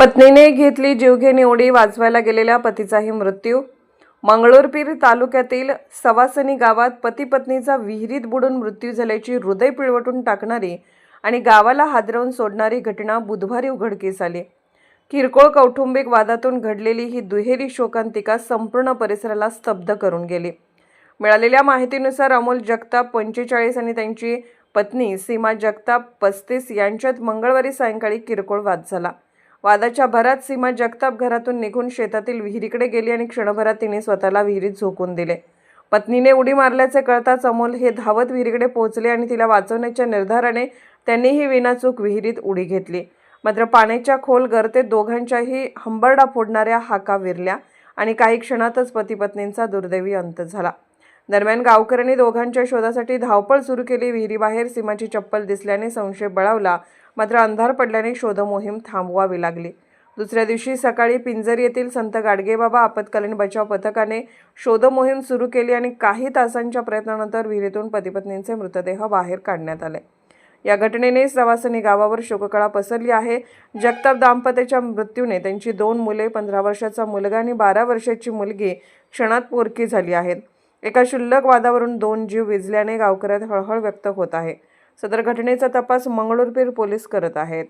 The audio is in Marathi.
पत्नीने घेतली जीवघेणी उडी वाजवायला गेलेल्या पतीचाही मृत्यू. मंगळूरपीर तालुक्यातील सवासनी गावात पती पत्नीचा विहिरीत बुडून मृत्यू झाल्याची हृदय पिळवटून टाकणारी आणि गावाला हादरवून सोडणारी घटना बुधवारी उघडकीस आली. किरकोळ कौटुंबिक वादातून घडलेली ही दुहेरी शोकांतिका संपूर्ण परिसराला स्तब्ध करून गेली. मिळालेल्या माहितीनुसार अमोल जगताप पंचेचाळीस आणि त्यांची पत्नी सीमा जगताप पस्तीस यांच्यात मंगळवारी सायंकाळी किरकोळ वाद झाला. वादाच्या भरात सीमा जगताप घरातून निघून शेतातील विहिरीकडे गेली आणि क्षणभरात तिने स्वतःला विहिरीत झोकून दिले. पत्नीने उडी मारल्याचे कळताच अमोल हे धावत विहिरीकडे पोहोचले आणि तिला वाचवण्याच्या निर्धाराने त्यांनीही विनाचूक विहिरीत उडी घेतली. मात्र पाण्याच्या खोल गर्तेत दोघांच्याही हंबरडा फोडणाऱ्या हाका विरल्या आणि काही क्षणातच पतीपत्नींचा दुर्दैवी अंत झाला. दरम्यान गावकऱ्यांनी दोघांच्या शोधासाठी धावपळ सुरू केली. विहिरीबाहेर सीमाची चप्पल दिसल्याने संशय बळावला. मात्र अंधार पडल्याने शोधमोहीम थांबवावी लागली. दुसऱ्या दिवशी सकाळी पिंजर येथील संत गाडगेबाबा आपत्कालीन बचाव पथकाने शोधमोहीम सुरू केली आणि काही तासांच्या प्रयत्नानंतर विहिरीतून पतीपत्नींचे मृतदेह बाहेर काढण्यात आले. या घटनेने सवासनी गावावर शोककळा पसरली आहे. जगताप दाम्पत्याच्या मृत्यूने त्यांची दोन मुले पंधरा वर्षाचा मुलगा आणि बारा वर्षाची मुलगी क्षणात पोरकी झाली आहेत. एका शुल्लक वादावरून दोन जीव विजल्याने गावकऱ्यात हळहळ व्यक्त होत आहे. सदर घटनेचा तपास मंगळूरपीर पोलीस करत आहेत.